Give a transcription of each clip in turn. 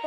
เฮ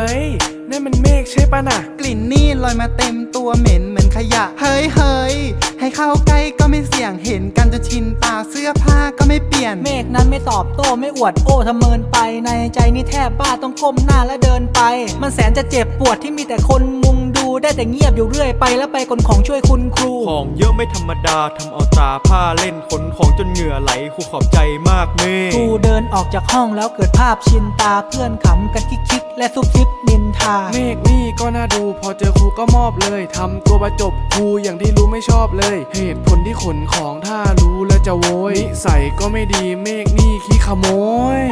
้ย นั่นมันเมฆใช่ปะน่ะ กลิ่นนี่ลอยมาเต็มตัวเหม็นเหมือนขยะ เฮ้ยเฮ้ยให้เข้าใกล้ก็ไม่เสี่ยงเห็นกันจะชินตาเสื้อผ้าก็ไม่เปลี่ยน เมฆนั้นไม่ตอบโต้ไม่อวดโอ้ทำเมินไปในใจนี่แทบบ้าต้องก้มหน้าและเดินไป มันแสนจะเจ็บปวดที่มีแต่คนมุงดูได้แต่เงียบอยู่เรื่อยไปแล้วไปกลของช่วยคุณครู ของเยอะไม่ธรรมดาทำเอาตาผ้าเล่นขนของจนเหงื่อไหลครูขอบใจมากเมฆครูเดินออกจากห้องแล้วเกิดภาพชินตาเพื่อนขำกันคิกๆและซุบซิบนิน ทาเมฆนี่ก็น่าดูพอเจอครูก็มอบเลยทำตัวประจบครูอย่างที่รู้ไม่ชอบเลย เหตุผลที่ขนของถ้ารู้แล้วจะโวยนิสัยก็ไม่ดีเมฆนี่ขี้ขโมย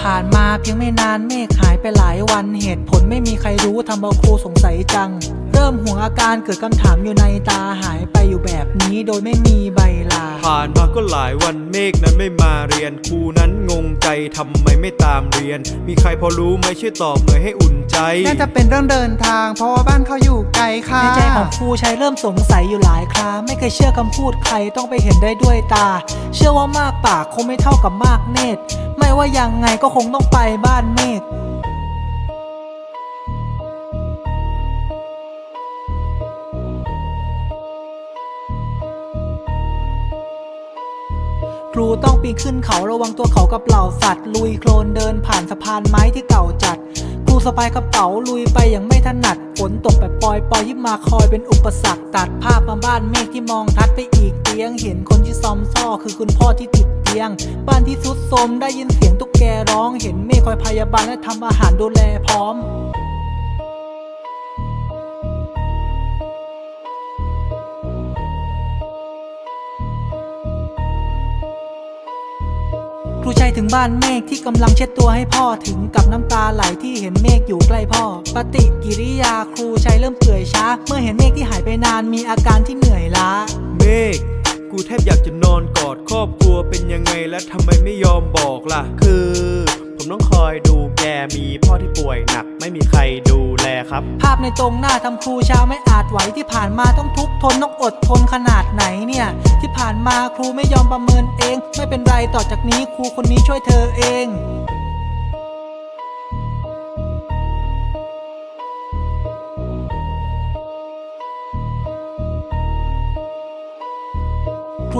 ผ่านมาเพียงไม่นานเมฆหายไปหลายวันเหตุผลไม่มีใครรู้ทำเอาครูสงสัยจัง เริ่มห่วงอาการเกิดคำถามอยู่ในตาหายไปอยู่แบบนี้โดยไม่มีใบลา ผ่านมาก็หลายวันเมฆนั้นไม่มาเรียนครูนั้นงงใจทำไมไม่ตามเรียน มีใครพอรู้ไหมช่วยตอบหน่อยให้อุ่นใจ น่าจะเป็นเรื่องเดินทาง เพราะว่าบ้านเขาอยู่ไกลค่ะในใจของครูชัยเริ่มสงสัยอยู่หลายคราไม่เคยเชื่อคำพูดใครต้องไปเห็นได้ด้วยตา เชื่อว่ามากปากคงไม่เท่ากับมากเนตร ไม่ว่ายังไงก็คงต้องไปบ้านเมฆครูต้องปีนขึ้นเขาระวังตัวเขากับเหล่าสัตว์ ลุยโคลนเดินผ่านสะพานไม้ที่เก่าจัด ครูสะพายกระเป๋าลุยไปอย่างไม่ถนัดฝนตกแบบปล่อยปล่อยยิบมาคอยเป็นอุปสรรคตัดภาพมาบ้านเมฆที่มองทัดไปอีกเตียงเห็นคนที่ คือคุณพ่อที่ติดเตียง บ้านที่สุดโทรมได้ยินเสียงตุ๊กแกร้อง เห็นเมฆคอยพยาบาลและทำอาหารดูแลพร้อมครูชัยถึงบ้านเมฆที่กำลังเช็ดตัวให้พ่อถึงกับน้ำตาไหลที่เห็นเมฆอยู่ใกล้พ่อ ปฏิกิริยาครูชัยเริ่มเปื่อยช้า เมื่อเห็นเมฆที่หายไปนานมีอาการที่เหนื่อยล้า เมฆ กูแทบอยากจะนอนกอดครอบครัวเป็นยังไงและทำไมไม่ยอมบอกล่ะ คือ ผมต้องคอยดูแกมีพ่อที่ป่วยหนักไม่มีใครดูแลครับ ภาพในตรงหน้าทำครูชาวไม่อาจไหวที่ผ่านมาต้องทุกข์ทนต้องอดทนขนาดไหนเนี่ย ที่ผ่านมาครูไม่ยอมประเมินเอง ไม่เป็นไรต่อจากนี้ครูคนนี้ช่วยเธอเอง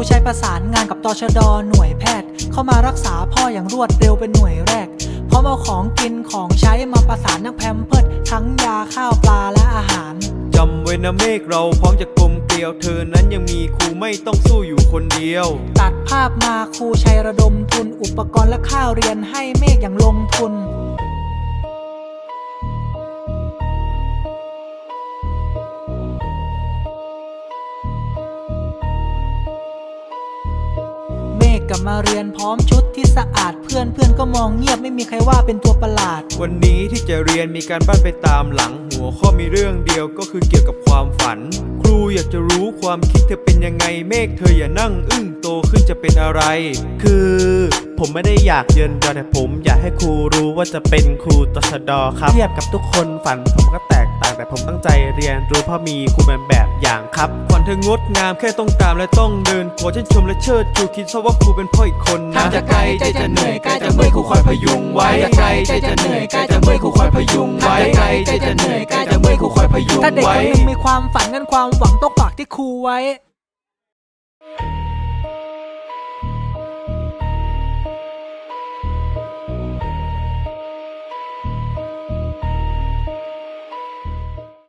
ครูชัยประสานงานกับตชดหน่วยแพทย์ เข้ามารักษาพ่ออย่างรวดเร็วเป็นหน่วยแรกพร้อมเอาของกินของใช้มาประสานนักแพมเพิร์ดทั้งยาข้าวปลาและอาหารจำไว้นะเมฆเราพร้อมจะกลมเกลียวเธอนั้นยังมีครูไม่ต้องสู้อยู่คนเดียว ตัดภาพมาครูชัยระดมทุนอุปกรณ์และข้าวเรียนให้เมฆอย่างลงทุน กลับมาเรียนพร้อมชุดที่สะอาดเพื่อนเพื่อนก็มองเงียบไม่มีใครว่าเป็นตัวประหลาด วันนี้ที่จะเรียนมีการบ้านไปตามหลัง หัวข้อมีเรื่องเดียวก็คือเกี่ยวกับความฝัน ครูอยากจะรู้ความคิดเธอเป็นยังไงเมฆเธออย่านั่ง อึ้งโตขึ้นจะเป็นอะไร คือผมไม่ได้อยากเยินยอแต่ผม อยากให้ครูรู้ว่าจะเป็นครูตชดครับเทียบกับทุกคนฝันผมก็แตกต่าง แต่ผมตั้งใจเรียนรู้เพราะมีครูเป็นแบบอย่างครับฝันเธองดงามแค่ต้องตามและต้องเดินขอชื่นชมและเชิดชูคิดซะว่าครูเป็นพ่ออีกคนนะทางจะไกลใจจะเหนื่อยกายจะเมื่อยครูคอยพยุงไว้ไกลใจจะเหนื่อยกายจะเมื่อยครูคอยพยุงไว้ไกลใจจะเหนื่อยกายจะเมื่อยครูคอยพยุงไว้ถ้าเด็กคนหนึงมีความฝันงั้นความหวังต้องฝากที่ครูไว้